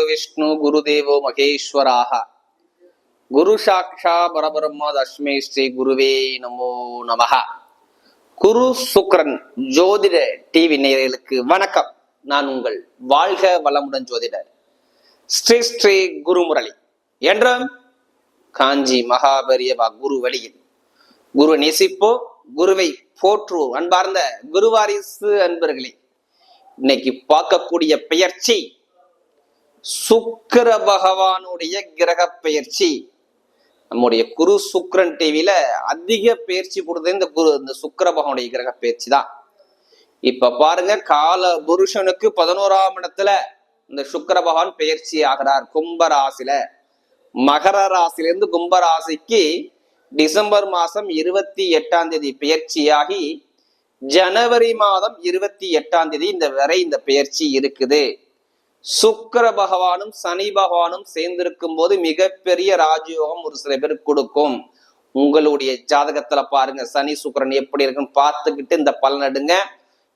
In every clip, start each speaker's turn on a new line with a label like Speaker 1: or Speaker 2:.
Speaker 1: குரு விஷ்ணு குரு தேவோ மகேஸ்வராக குரு சாக்ஷா பரபிரம்ம தஸ்மே ஸ்ரீ குருவே நமோ நமஹ குரு சுக்ரன் ஜோதிட டிவி நேயர்களுக்கு வணக்கம். நான் உங்கள் வாழ்க வளமுடன் ஜோதிடர். ஸ்ரீ ஸ்ரீ குருமுரளி. என்றும் காஞ்சி மகாபரியவா குரு வழியில். குரு நேசிப்போ குருவை போற்றுவோம். அன்பார்ந்த குருவாரிசு அன்பர்களே இன்னைக்கு பார்க்கக்கூடிய பெயர்ச்சி சுக்கர பகவானுடைய கிரக பெயர்ச்சி நம்முடைய குரு சுக்ரன் டிவியில அதிக பயிற்சி கொடுத்தது இந்த குரு இந்த சுக்கர பகவானுடைய கிரக பயிற்சி தான். இப்ப பாருங்க கால புருஷனுக்கு பதினோராம் இடத்துல இந்த சுக்கர பகவான் பயிற்சி ஆகிறார் கும்ப ராசில மகர ராசிலிருந்து கும்ப ராசிக்கு டிசம்பர் மாசம் இருபத்தி எட்டாம் தேதி பயிற்சியாகி ஜனவரி மாதம் இருபத்தி எட்டாம் தேதி இந்த வரை இந்த பயிற்சி இருக்குது. சுக்கர பகவானும் சனி பகவானும் சேர்ந்திருக்கும் போது மிகப்பெரிய ராஜயோகம் ஒரு சில பேருக்கு கொடுக்கும். உங்களுடைய ஜாதகத்துல பாருங்க சனி சுக்கரன் எப்படி இருக்குன்னு பார்த்துக்கிட்டு இந்த பலன் எடுங்க.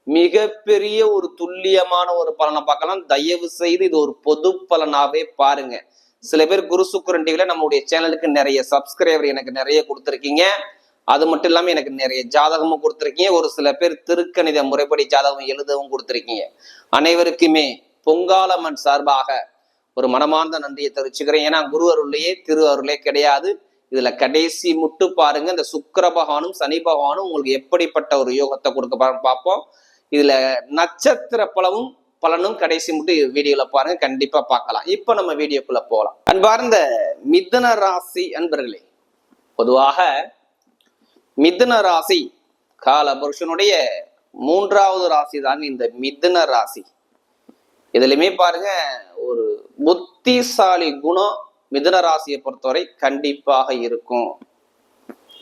Speaker 1: மிகப்பெரிய ஒரு துல்லியமான ஒரு பலனை பார்க்கலாம். தயவு செய்து இது ஒரு பொது பலனாவே பாருங்க. சில பேர் குரு சுக்கரன் டிவில நம்மளுடைய சேனலுக்கு நிறைய சப்ஸ்கிரைபர் எனக்கு நிறைய கொடுத்துருக்கீங்க. அது மட்டும் இல்லாம எனக்கு நிறைய ஜாதகமும் கொடுத்துருக்கீங்க. ஒரு சில பேர் திருக்கணித முறைப்படி ஜாதகம் எழுதவும் கொடுத்துருக்கீங்க. அனைவருக்குமே பொங்காலம்மன் சார்பாக ஒரு மனமார்ந்த நன்றியை தெரிவிச்சுக்கிறேன். ஏன்னா குரு அருளையே திரு அருளே கிடையாது. இதுல கடைசி முட்டு பாருங்க. இந்த சுக்கர பகவானும் சனி பகவானும் உங்களுக்கு எப்படிப்பட்ட ஒரு யோகத்தை கொடுக்க பார்ப்போம். இதுல நட்சத்திர பலவும் பலனும் கடைசி முட்டு வீடியோல பாருங்க. கண்டிப்பா பார்க்கலாம். இப்ப நம்ம வீடியோக்குள்ள போகலாம். அன்பார்ந்த மிதுன ராசி அன்பர்களே பொதுவாக மிதுன ராசி கால புருஷனுடைய மூன்றாவது ராசி தான் இந்த மிதுன ராசி. இதுலையுமே பாருங்க ஒரு புத்திசாலி குணம் மிதுன ராசியை பொறுத்தவரை கண்டிப்பாக இருக்கும்.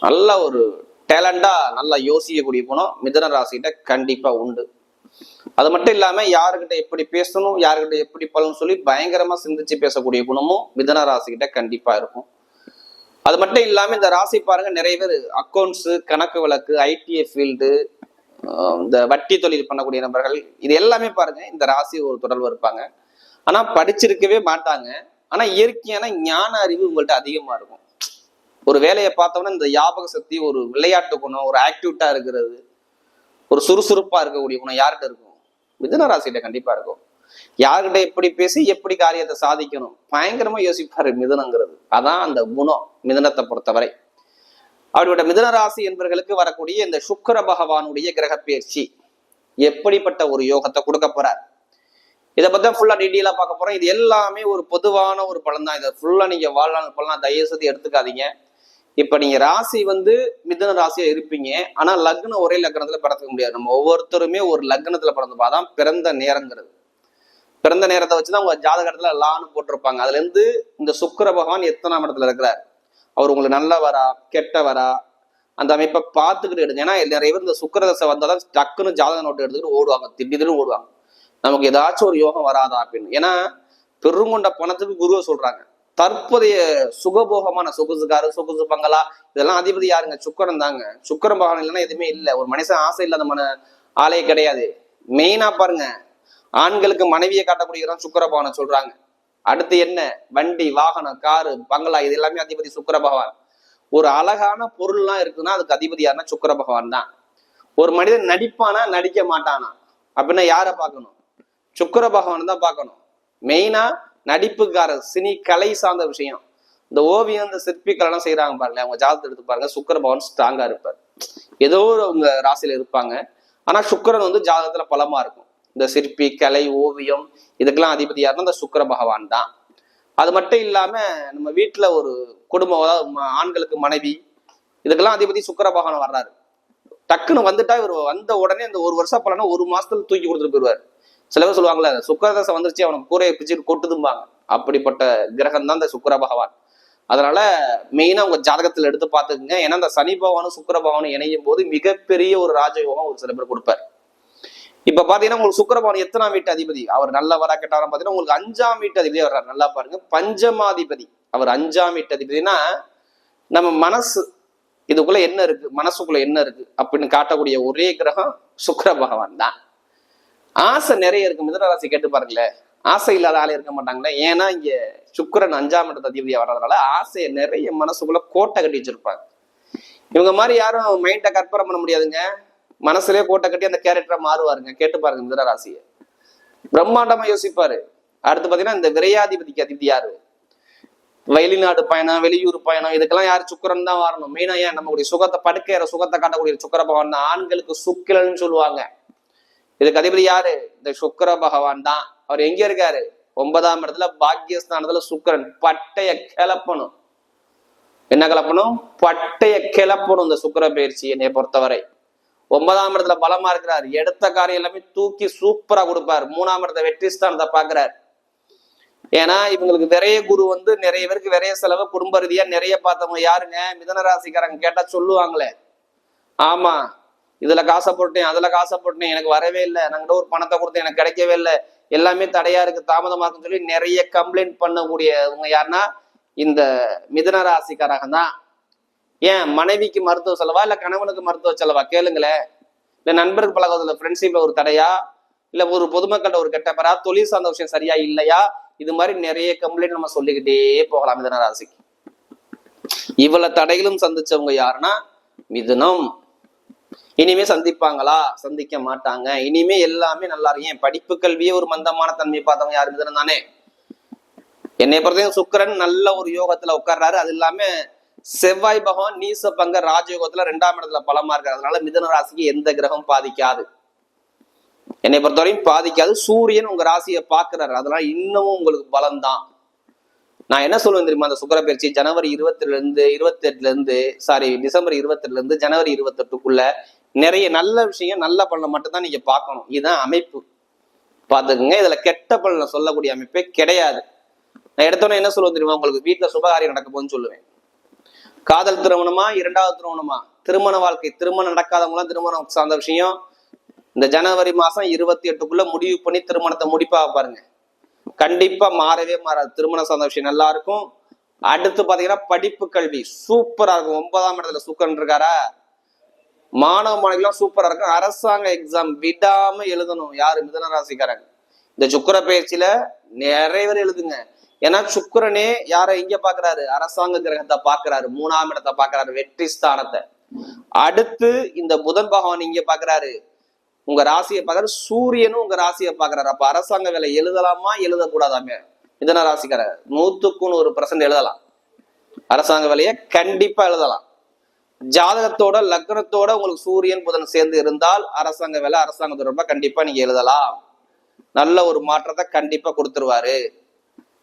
Speaker 1: நல்ல ஒரு டேலண்டா நல்லா யோசிக்கக்கூடிய குணம் மிதுன ராசிகிட்ட கண்டிப்பா உண்டு. அது மட்டும் இல்லாம யாருக்கிட்ட எப்படி பேசணும் யாருக்கிட்ட எப்படி பலன் சொல்லி பயங்கரமா சிந்திச்சு பேசக்கூடிய குணமும் மிதுன ராசிகிட்ட கண்டிப்பா இருக்கும். அது மட்டும் இல்லாம இந்த ராசி பாருங்க நிறைய பேர் அக்கௌண்ட்ஸ் கணக்கு வழக்கு ஐடிஐ ஃபீல்டு இந்த வட்டி தொழில் பண்ணக்கூடிய நபர்கள் இது எல்லாமே பாருங்க இந்த ராசி ஒரு தொடர்பு இருப்பாங்க. ஆனா படிச்சிருக்கவே மாட்டாங்க. ஆனா இயற்கையான ஞான அறிவு உங்கள்ட்ட அதிகமா இருக்கும். ஒரு வேலையை பார்த்தோம்னா இந்த ஞாபக சக்தி ஒரு விளையாட்டு குணம் ஒரு ஆக்டிவிட்டா இருக்கிறது ஒரு சுறுசுறுப்பா இருக்கக்கூடிய குணம் யார்கிட்ட இருக்கும்? மிதுன ராசிகிட்ட கண்டிப்பா இருக்கும். யார்கிட்ட எப்படி பேசி எப்படி காரியத்தை சாதிக்கணும்? பயங்கரமா யோசிப்பாரு மிதுனங்கிறது. அதான் அந்த குணம் மிதுனத்தை பொறுத்தவரை. அவருடைய மிதனராசி என்பவர்களுக்கு வரக்கூடிய இந்த சுக்கர பகவானுடைய கிரக பயிற்சி எப்படிப்பட்ட ஒரு யோகத்தை கொடுக்க போறார்? இதை பத்தி ஃபுல்லா டீட்டெயிலா பார்க்க போறோம். இது எல்லாமே ஒரு பொதுவான ஒரு பலன் தான். இதை ஃபுல்லா நீங்க வாழ்நாள் பலனா தயவு செய்து எடுத்துக்காதீங்க. இப்ப நீங்க ராசி வந்து மிதன ராசியா இருப்பீங்க. ஆனா லக்னம் ஒரே லக்னத்துல பிறந்துக்க முடியாது. நம்ம ஒவ்வொருத்தருமே ஒரு லக்னத்துல பிறந்தப்பா தான் பிறந்த நேரங்கிறது. பிறந்த நேரத்தை வச்சுதான் உங்க ஜாதகத்துல லான்னு போட்டிருப்பாங்க. அதுல இருந்து இந்த சுக்கர பகவான் எத்தனாம் இடத்துல இருக்கிறார்? அவர் உங்களுக்கு நல்லவரா கெட்டவரா? அந்த அமைப்பை பார்த்துக்கிட்டு எடுங்க ஏன்னா நிறைய பேர் இந்த சுக்கிரதசை வந்தாலும் டக்குன்னு ஜாதக நோட்டு எடுத்துக்கிட்டு ஓடுவாங்க திடீர்னு ஓடுவாங்க. நமக்கு ஏதாச்சும் ஒரு யோகம் வராதா அப்படின்னு. ஏன்னா பெருங்கொண்ட பணத்துக்கு குருவை சொல்றாங்க. தற்போதைய சுகபோகமான சொகுசுக்காரு சொகுசு பங்களா இதெல்லாம் அதிபதி யாருங்க? சுக்கரன் தாங்க. சுக்கரன் பகவான் இல்லைன்னா எதுவுமே இல்லை. ஒரு மனுஷன் ஆசை இல்லாத மன ஆலையே கிடையாது. மெயினா பாருங்க. ஆண்களுக்கு மனைவியை காட்டக்கூடியதான் சுக்கர சுக்கிர பகவானை சொல்றாங்க. அடுத்து என்ன? வண்டி வாகனம் காரு பங்களா இது எல்லாமே அதிபதி சுக்கர பகவான். ஒரு அழகான பொருள்லாம் இருக்குன்னா அதுக்கு அதிபதி யாருன்னா சுக்கிர பகவான் தான். ஒரு மனிதன் நடிப்பானா நடிக்க மாட்டானா? அப்படின்னா யாரை பார்க்கணும்? சுக்கிர பகவான் தான் பார்க்கணும். மெயினா நடிப்புக்காரர் சினி கலை சார்ந்த விஷயம். இந்த ஓவியம் இந்த சிற்பிகள் எல்லாம் செய்யறாங்க பாருங்க அவங்க ஜாதகத்தை எடுத்து பாருங்க சுக்கர பகவான் ஸ்ட்ராங்கா இருப்பார். ஏதோ ஒரு அவங்க ராசியில இருப்பாங்க. ஆனா சுக்கரன் வந்து ஜாதகத்துல பலமா இருக்கும். இந்த சிற்பி கலை ஓவியம் இதுக்கெல்லாம் அதிபதி யாருன்னா இந்த சுக்கர பகவான் தான். அது மட்டும் இல்லாம நம்ம வீட்டுல ஒரு குடும்பம் அதாவது ஆண்களுக்கு மனைவி இதுக்கெல்லாம் அதிபதி சுக்கர பகவான் வர்றாரு. டக்குன்னு வந்துட்டா இவர் வந்த உடனே இந்த ஒரு வருஷம் பலனா ஒரு மாசத்துல தூக்கி கொடுத்துட்டு போயிடுவார் சில பேர் சொல்லுவாங்கல்ல சுக்கரதசை வந்துருச்சு அவனுக்கு கூரையை பிச்சுட்டு கொட்டுதும்பாங்க. அப்படிப்பட்ட கிரகம் தான் இந்த சுக்கர பகவான். அதனால மெயினா உங்க ஜாதகத்துல எடுத்து பார்த்துக்குங்க. ஏன்னா இந்த சனி பகவானும் சுக்கர பகவானும் இணையும் போது மிகப்பெரிய ஒரு ராஜயோகம் ஒரு சில பேர் கொடுப்பார். இப்ப பாத்தீங்கன்னா உங்களுக்கு சுக்கிர எத்தனாம் வீட்டு அதிபதி? அவர் நல்லவரா கெட்டவரா பாத்தீங்கன்னா உங்களுக்கு அஞ்சாம் வீட்டு அதிபதி வர்றாரு. நல்லா பாருங்க. பஞ்சமாதிபதி. அவர் அஞ்சாம் வீட்டு அதிபதினா நம்ம மனசு இதுக்குள்ள என்ன இருக்கு? மனசுக்குள்ள என்ன இருக்கு? அப்படின்னு காட்டக்கூடிய ஒரே கிரகம் சுக்கர பகவான் தான். ஆசை நிறைய இருக்கு. மிதனராசி கேட்டு பாருங்களேன். ஆசை இல்லாத ஆளே இருக்க மாட்டாங்களே. ஏன்னா இங்க சுக்கரன் அஞ்சாம் இடத்த அதிபதியா வர்றதுனால ஆசையை நிறைய மனசுக்குள்ள கோட்டை கட்டி வச்சிருப்பாங்க. இவங்க மாதிரி யாரும் மைண்டை கற்பனை பண்ண முடியாதுங்க. மனசுலயே கோட்டை கட்டி அந்த கேரக்டரா மாறுவாருங்க. கேட்டு பாருங்க மிதன ராசியை. பிரம்மாண்டமா யோசிப்பாரு. அடுத்து பாத்தீங்கன்னா இந்த விரையாதிபதிக்கு அதிபதி யாரு? வெளிநாடு பயணம் வெளியூர் பயணம் இதுக்கெல்லாம் யார்? சுக்கிரன் தான் வரணும். மெயினா ஏன்? நம்மளுடைய சுகத்தை படுக்கைற சுகத்தை காட்டக்கூடிய சுக்கர பகவான் தான். ஆண்களுக்கு சுக்கிரன்னு சொல்லுவாங்க. இதுக்கு அதிபதி யாரு? இந்த சுக்கர பகவான் தான். அவர் எங்க இருக்காரு? ஒன்பதாம் இடத்துல பாக்கியஸ்தானத்துல சுக்கிரன். பட்டைய கிளப்பணும். என்ன கிளப்பணும்? பட்டைய கிளப்பணும் இந்த சுக்கிர பயிற்சி என்னை பொறுத்தவரை. ஒன்பதாம் இடத்துல பலமா இருக்கிறார். எடுத்த காரியம் எல்லாமே தூக்கி சூப்பரா கொடுப்பார். மூணாம் இடத்த வெற்றி ஸ்தானத்தை பாக்குறார் ஏன்னா இவங்களுக்கு விரைய குரு வந்து நிறைய பேருக்கு விரைய செலவு குடும்ப ரீதியா நிறைய பார்த்தவங்க யாருங்க? மிதன ராசிக்காரங்க கேட்டா சொல்லுவாங்களே. ஆமா இதுல காசை போட்டேன் அதுல காசை போட்டேன் எனக்கு வரவே இல்லை. நாங்கிட்ட ஒரு பணத்தை கொடுத்தேன் எனக்கு கிடைக்கவே இல்லை. எல்லாமே தடையா இருக்கு தாமதமா இருக்குன்னு சொல்லி நிறைய கம்ப்ளைண்ட் பண்ணக்கூடியவங்க யாருன்னா இந்த மிதன ராசிக்காரங்க தான் ஏன் மனைவிக்கு மருத்துவ செலவா இல்ல கணவனுக்கு மருத்துவ செலவா? கேளுங்களேன். இல்ல நண்பருக்கு பழகுறதுல ஃப்ரெண்ட்ஷிப்ல ஒரு தடையா? இல்ல ஒரு பொதுமக்கள்கிட்ட ஒரு கெட்ட பெறா தொழில் சார்ந்த விஷயம் சரியா இல்லையா? இது மாதிரி நிறைய கம்ப்ளைண்ட் நம்ம சொல்லிக்கிட்டே போகலாம் மிதன ராசிக்கு. இவ்வளவு தடைகளும் சந்திச்சவங்க யாருன்னா மிதுனம். இனிமே சந்திப்பாங்களா? சந்திக்க மாட்டாங்க. இனிமே எல்லாமே நல்லா இருக்கும் ஏன் படிப்பு கல்வியே ஒரு மந்தமான தன்மை பார்த்தவங்க யாரு? மிதனம் தானே என்னை பொறுத்தவரைக்கும் சுக்கரன் நல்ல ஒரு யோகத்துல உட்கார்றாரு. அது இல்லாம செவ்வாய் பகவான் நீச பங்க ராஜயோகத்துல ரெண்டாம் இடத்துல பலமா இருக்காரு. அதனால மிதன ராசிக்கு எந்த கிரகம் பாதிக்காது. என்னை பொறுத்தவரையும் பாதிக்காது. சூரியன் உங்க ராசியை பாக்குறாரு அதனால இன்னமும் உங்களுக்கு பலம்தான். நான் என்ன சொல்லுவேன் தெரியுமா? அந்த சுக்கர பயிற்சி ஜனவரி இருபத்தில இருந்து இருபத்தி எட்டுல இருந்து சாரி டிசம்பர் இருபத்தில இருந்து ஜனவரி இருபத்தெட்டுக்குள்ள நிறைய நல்ல விஷயம் நல்ல பலனை மட்டும்தான் நீங்க பார்க்கணும். இதுதான் அமைப்பு. பாத்துக்கோங்க இதுல கெட்ட பலனை சொல்லக்கூடிய அமைப்பே கிடையாது. நான் எடுத்தோன்னே என்ன சொல்லுவேன் தெரியுமா? உங்களுக்கு வீட்டுல சுபகாரியம் நடக்க போகுதுன்னு சொல்லுவேன். காதல் திருமணமா இரண்டாவது திருமணமா? திருமண வாழ்க்கை திருமணம் நடக்காதவங்களாம் திருமணம் சார்ந்த விஷயம். இந்த ஜனவரி மாசம் இருபத்தி எட்டுக்குள்ள முடிவு பண்ணி திருமணத்தை முடிப்பாக பாருங்க. கண்டிப்பா மாறவே மாறாது. திருமணம் சார்ந்த விஷயம் நல்லா இருக்கும் அடுத்து பாத்தீங்கன்னா படிப்பு கல்வி. சூப்பரா இருக்கும். ஒன்பதாம் இடத்துல சுக்கன் இருக்காரா? மாணவ மாணவிகளாம் சூப்பரா இருக்கும். அரசாங்க எக்ஸாம் விடாம எழுதணும். யாரு? மிதன ராசிக்காரங்க இந்த சுக்கர பயிற்சியில நிறைய பேர் எழுதுங்க. ஏன்னா சுக்கரனே யாரை இங்க பாக்குறாரு? அரசாங்க கிரகத்தை பாக்குறாரு. மூணாம் இடத்தை பாக்குறாரு. வெற்றி ஸ்தானத்தை. அடுத்து இந்த புதன் பகவான் இங்க பாக்குறாரு. உங்க ராசியை பாக்குறாரு. சூரியனும் உங்க ராசியை பாக்குறாரு. அப்ப அரசாங்க வேலை எழுதலாமா? எழுதக்கூடாதாமே? மிதன ராசிக்கார நூத்துக்கு நூறு பர்சன்ட் எழுதலாம். அரசாங்க வேலையை கண்டிப்பா எழுதலாம். ஜாதகத்தோட லக்னத்தோட உங்களுக்கு சூரியன் புதன் சேர்ந்து இருந்தால் அரசாங்க வேலை அரசாங்க தொடர்பா கண்டிப்பா நீங்க எழுதலாம். நல்ல ஒரு மாற்றத்தை கண்டிப்பா கொடுத்துருவாரு.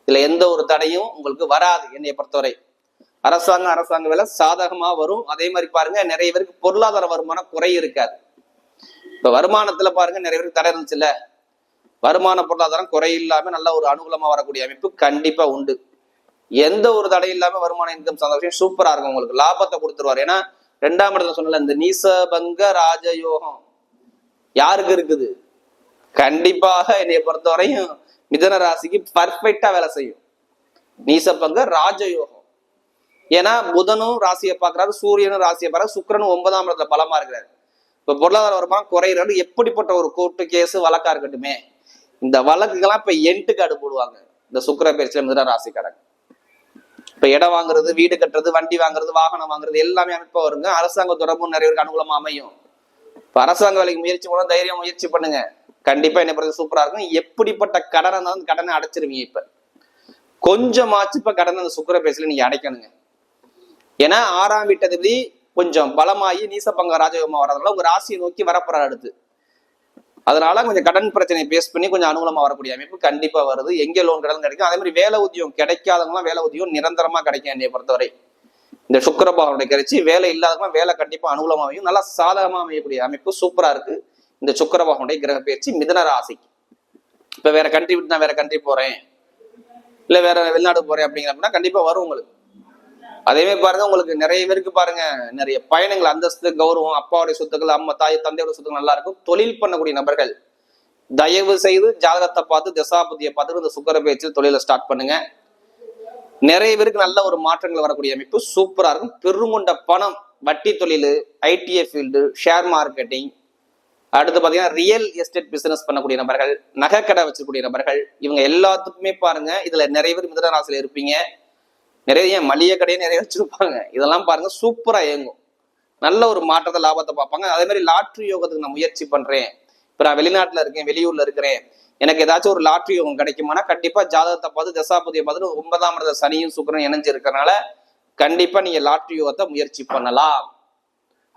Speaker 1: இதுல எந்த ஒரு தடையும் உங்களுக்கு வராது என்னைய பொறுத்தவரை. அரசாங்கம் அரசாங்க வேலை சாதகமா வரும். அதே மாதிரி பாருங்க நிறைய பேருக்கு பொருளாதார வருமானம் குறை இருக்காது. இப்ப வருமானத்துல பாருங்க நிறைய பேருக்கு தடை இருந்துச்சுல்ல? வருமான பொருளாதாரம் குறை இல்லாம நல்ல ஒரு அனுகூலமா வரக்கூடிய அமைப்பு கண்டிப்பா உண்டு. எந்த ஒரு தடை இல்லாம வருமான இன்கம் சார்ந்த விஷயம் சூப்பரா இருக்கும் உங்களுக்கு. லாபத்தை கொடுத்துருவாரு. ஏன்னா ரெண்டாம் இடத்துல சொன்னல இந்த நீசபங்க ராஜயோகம். யாருக்கு இருக்குது? கண்டிப்பாக என்னைய பொறுத்தவரையும் மிதன ராசிக்கு பர்ஃபெக்டா வேலை செய்யும். நீசப்பங்க ராஜயோகம். ஏன்னா புதனும் ராசியை பார்க்கறாரு சூரியனும் ராசியை பார்க்கறாரு சுக்கிரனும் ஒன்பதாம் இடத்துல பலமா இருக்கிறாரு. இப்ப பொருளாதார வருமானம் குறையிறாரு எப்படிப்பட்ட ஒரு கோர்ட்டு கேஸ் வழக்கா இருக்கட்டுமே இந்த வழக்குகள்லாம் இப்ப எண்டு காடு போடுவாங்க இந்த சுக்கிர பயிற்சியில மிதன ராசிக்காரங்க இப்ப இடம் வாங்குறது வீடு கட்டுறது வண்டி வாங்குறது வாகனம் வாங்குறது எல்லாமே அமைப்பா வருங்க. அரசாங்க தொடர்பும் நிறைய பேருக்கு அனுகூலமா அமையும். இப்ப அரசாங்க வேலைக்கு முயற்சி பண்ண தைரியம் முயற்சி பண்ணுங்க. கண்டிப்பா என்னை பொறுத்த சூப்பரா இருக்கும். எப்படிப்பட்ட கடனை இருந்தாலும் கடனை அடைச்சிருவீங்க இப்ப. கொஞ்சமாச்சு இப்ப கடன் அந்த சுக்கர பேசல நீங்க அடைக்கணுங்க. ஏன்னா ஆறாம் வீட்டதிபதி கொஞ்சம் பலமாகி நீசபங்க ராஜயோகமா வர்றதுனால உங்க ராசியை நோக்கி வரப்போறாரு அடுத்து. அதனால கொஞ்சம் கடன் பிரச்சனையை பேஸ் பண்ணி கொஞ்சம் அனுகூலமா வரக்கூடிய அமைப்பு கண்டிப்பா வருது. எங்க லோன் கடன் கிடைக்கும் அதே மாதிரி வேலை உத்தியோகம் கிடைக்காதவங்களாம் வேலை உத்தியோகம் நிரந்தரமா கிடைக்கும் என்னை பொறுத்தவரை. இந்த சுக்கரபாவனுடைய கிடைச்சி வேலை இல்லாதவங்க வேலை கண்டிப்பா அனுகூலமா அமையும். நல்லா சாதகமா அமையக்கூடிய அமைப்பு சூப்பரா இருக்கு. இந்த சுக்கரபாவனுடைய கிரக பயிற்சி மிதன ராசிக்கு. இப்ப வேற கண்ட்ரி விட்டு நான் வேற கண்ட்ரி போறேன். இல்ல வேற வெளிநாடு போறேன் அப்படிங்கிற அப்படின்னா கண்டிப்பா வரும் உங்களுக்கு. அதே மாதிரி பாருங்க உங்களுக்கு நிறைய பேருக்கு பாருங்க நிறைய பயணங்கள் அந்தஸ்து கௌரவம் அப்பாவுடைய சொத்துக்கள் அம்மா தாய் தந்தையோட சொத்துக்கள் நல்லா இருக்கும். தொழில் பண்ணக்கூடிய நபர்கள் தயவு செய்து ஜாதகத்தை பார்த்து தசாபதியை பார்த்து இந்த சுக்கர பேச்சு தொழிலை ஸ்டார்ட் பண்ணுங்க. நிறைய பேருக்கு நல்ல ஒரு மாற்றங்கள் வரக்கூடிய அமைப்பு சூப்பரா இருக்கும். பெருங்கொண்ட பணம் வட்டி தொழில் ஐடிஐ ஃபீல்டு ஷேர் மார்க்கெட்டிங் அடுத்து பார்த்தீங்கன்னா ரியல் எஸ்டேட் பிசினஸ் பண்ணக்கூடிய நபர்கள் நகைக்கடை வச்சிருக்கக்கூடிய நபர்கள் இவங்க எல்லாத்துக்குமே பாருங்க இதுல நிறைய பேர் மிதன ராசியில இருப்பீங்க. நிறைய ஏன் மளிகை கடையை நிறைய வச்சிருப்பாங்க. இதெல்லாம் பாருங்க சூப்பரா இயங்கும். நல்ல ஒரு மாற்றத்தை லாபத்தை பார்ப்பாங்க. அதே மாதிரி லாட்ரி யோகத்துக்கு நான் முயற்சி பண்றேன். இப்ப நான் வெளிநாட்டுல இருக்கேன் வெளியூர்ல இருக்கிறேன். எனக்கு ஏதாச்சும் ஒரு லாட்ரி யோகம் கிடைக்குமானா கண்டிப்பா ஜாதகத்தை பார்த்து தசாபதியை பார்த்துட்டு ஒன்பதாம் இடத்துல சனியும் சுக்கரன் இணைஞ்சு இருக்கறனால கண்டிப்பா நீங்க லாட்ரி யோகத்தை முயற்சி பண்ணலாம்.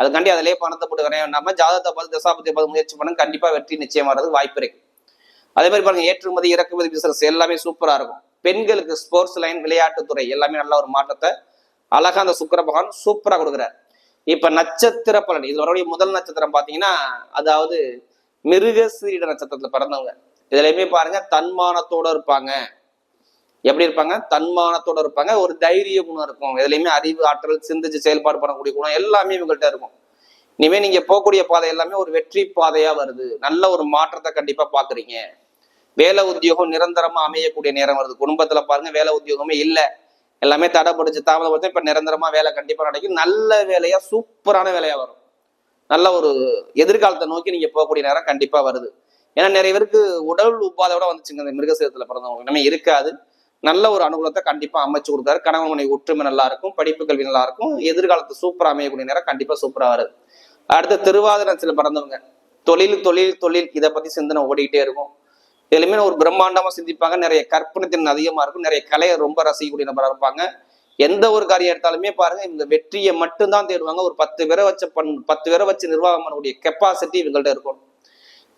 Speaker 1: அதுக்காண்டி அதிலே பணத்தை போட்டு நம்ம ஜாதகத்தை பார்த்து தசாபத்தை பார்த்து முயற்சி பண்ண கண்டிப்பாக வெற்றி நிச்சயம் வர்றதுக்கு வாய்ப்பு இருக்கு. அதே மாதிரி பாருங்க ஏற்றுமதி இறக்குமதி பிசினஸ் எல்லாமே சூப்பராக இருக்கும். பெண்களுக்கு ஸ்போர்ட்ஸ் லைன் விளையாட்டுத்துறை எல்லாமே நல்ல ஒரு மாற்றத்தை அழகா அந்த சுக்கிர பகவான் சூப்பராக கொடுக்குறாரு. இப்ப நட்சத்திர பலன் இதில் வரக்கூடிய முதல் நட்சத்திரம் பார்த்தீங்கன்னா அதாவது மிருகசீட நட்சத்திரத்துல பிறந்தவங்க. இதுலயுமே பாருங்க தன்மானத்தோட இருப்பாங்க. எப்படி இருப்பாங்க? தன்மானத்தோட இருப்பாங்க. ஒரு தைரிய குணம் இருக்கும். எதுலையுமே அறிவு ஆற்றல் சிந்திச்சு செயல்பாடு பண்ணக்கூடிய குணம் எல்லாமே இவங்கள்ட்ட இருக்கும். இனிமே நீங்க போகக்கூடிய பாதை எல்லாமே ஒரு வெற்றி பாதையா வருது. நல்ல ஒரு மாற்றத்தை கண்டிப்பா பாக்குறீங்க. வேலை உத்தியோகம் நிரந்தரமா அமையக்கூடிய நேரம் வருது. குடும்பத்துல பாருங்க வேலை உத்தியோகமே இல்லை. எல்லாமே தடைப்படுச்சு தாமதப்படுத்தி இப்ப நிரந்தரமா வேலை கண்டிப்பா நடக்கும். நல்ல வேலையா சூப்பரான வேலையா வரும். நல்ல ஒரு எதிர்காலத்தை நோக்கி நீங்க போகக்கூடிய நேரம் கண்டிப்பா வருது. ஏன்னா நிறைய பேருக்கு உடல் உபாதையோட வந்துச்சுங்க. இந்த மிருகசீரத்துல பிறந்தவங்க. இனிமே இருக்காது. நல்ல ஒரு அனுகூலத்தை கண்டிப்பா அமைச்சு கொடுத்தாரு. கணவன் மனைவி ஒற்றுமை நல்லா இருக்கும் படிப்பு கல்வி நல்லா இருக்கும். எதிர்காலத்து சூப்பரா அமையக்கூடிய நேரம் கண்டிப்பா சூப்பரா வருது அடுத்து திருவாதிரத்துல பிறந்தவங்க தொழில் தொழில் தொழில். இதை பத்தி சிந்தனை ஓடிக்கிட்டே இருக்கும். எதுலையுமே ஒரு பிரம்மாண்டமா சிந்திப்பாங்க. நிறைய கற்பனை திறன் அதிகமா இருக்கும். நிறைய கலையை ரொம்ப ரசிக்கக்கூடிய நபரா இருப்பாங்க. எந்த ஒரு காரியம் எடுத்தாலுமே பாருங்க இந்த வெற்றியை மட்டும்தான் தேடுவாங்க. ஒரு பத்து பேரை வச்ச பண் பத்து பேரை வச்சு நிர்வாகம் பண்ணக்கூடிய கெப்பாசிட்டி இவங்கள்ட்ட இருக்கணும்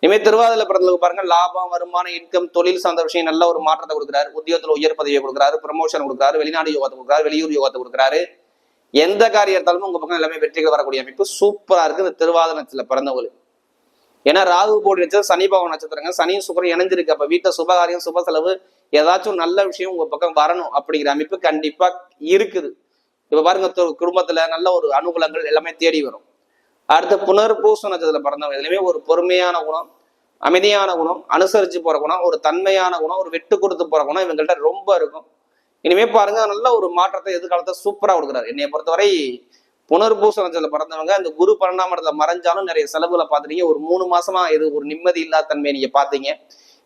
Speaker 1: இனிமே திருவாதிரை படத்துல பாருங்க. லாபம் வருமானம் இன்கம் தொழில் சார்ந்த விஷயம் நல்ல ஒரு மாற்றத்தை கொடுக்குறாரு. உத்தியோகத்துல உயர் பதவியை கொடுக்குறாரு. ப்ரமோஷன் கொடுக்குறாரு. வெளிநாடு யோகத்தை கொடுக்குறாரு. வெளியூர் யோகத்தை கொடுக்குறாரு. எந்த காரியம் எடுத்தாலுமே உங்க பக்கம் எல்லாமே வெற்றிகள் வரக்கூடிய அமைப்பு. சூப்பரா இருக்கு. இந்த திருவாதனத்துல பிறந்தவங்களுக்கு. ஏன்னா ராகு போடி நட்சத்திரம் சனி பகவான் நட்சத்திரங்க. சனியும் சுக்கரம் இணைஞ்சிருக்கு. அப்ப வீட்டை சுபகாரியம் சுப செலவு ஏதாச்சும் நல்ல விஷயம் உங்க பக்கம் வரணும் அப்படிங்கிற அமைப்பு கண்டிப்பா இருக்குது. இப்ப பாருங்க குடும்பத்துல நல்ல ஒரு அனுகூலங்கள் எல்லாமே தேடி வரும். அடுத்து புனர்பூச நட்சத்திரத்துல பிறந்தவங்க. இதுலயுமே ஒரு பொறுமையான குணம் அமைதியான குணம் அனுசரிச்சு போற குணம் ஒரு தன்மையான குணம் ஒரு விட்டு கொடுத்து போற குணம் இவங்கள்ட்ட ரொம்ப இருக்கும். இனிமே பாருங்க நல்ல ஒரு மாற்றத்தை எதிர்காலத்தை சூப்பரா கொடுக்குறாரு. என்னைய பொறுத்தவரை புனர்பூச நட்சத்திரத்துல பிறந்தவங்க அந்த குரு பன்னெண்டாம் இடத்துல மறைஞ்சாலும் நிறைய செலவுல பாத்துட்டீங்க ஒரு மூணு மாசமா இது ஒரு நிம்மதி இல்லாத தன்மையை நீங்க பாத்தீங்க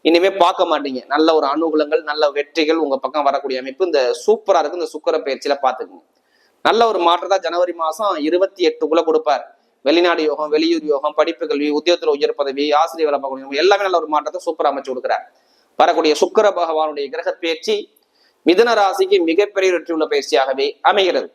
Speaker 1: இனிமே பார்க்க மாட்டீங்க. நல்ல ஒரு அனுகூலங்கள் நல்ல வெற்றிகள் உங்க பக்கம் வரக்கூடிய அமைப்பு இந்த சூப்பரா இருக்கு. இந்த சுக்கர பயிற்சியில பாத்துக்கோங்க நல்ல ஒரு மாற்றத்தை ஜனவரி மாசம் இருபத்தி எட்டுக்குள்ள கொடுப்பாரு. வெளிநாடு யோகம் வெளியூர் யோகம் படிப்பு கல்வி உத்தியோகத்தில் உயர் பதவி ஆசிரியர் வேலை பார்க்கணும். எல்லாமே நல்ல ஒரு மாற்றத்தை சூப்பரா அமைச்சு கொடுக்குறார். வரக்கூடிய சுக்கர பகவானுடைய கிரக பயிற்சி மிதுன ராசிக்கு மிகப்பெரிய வெற்றி உள்ள பயிற்சியாகவே அமைகிறது.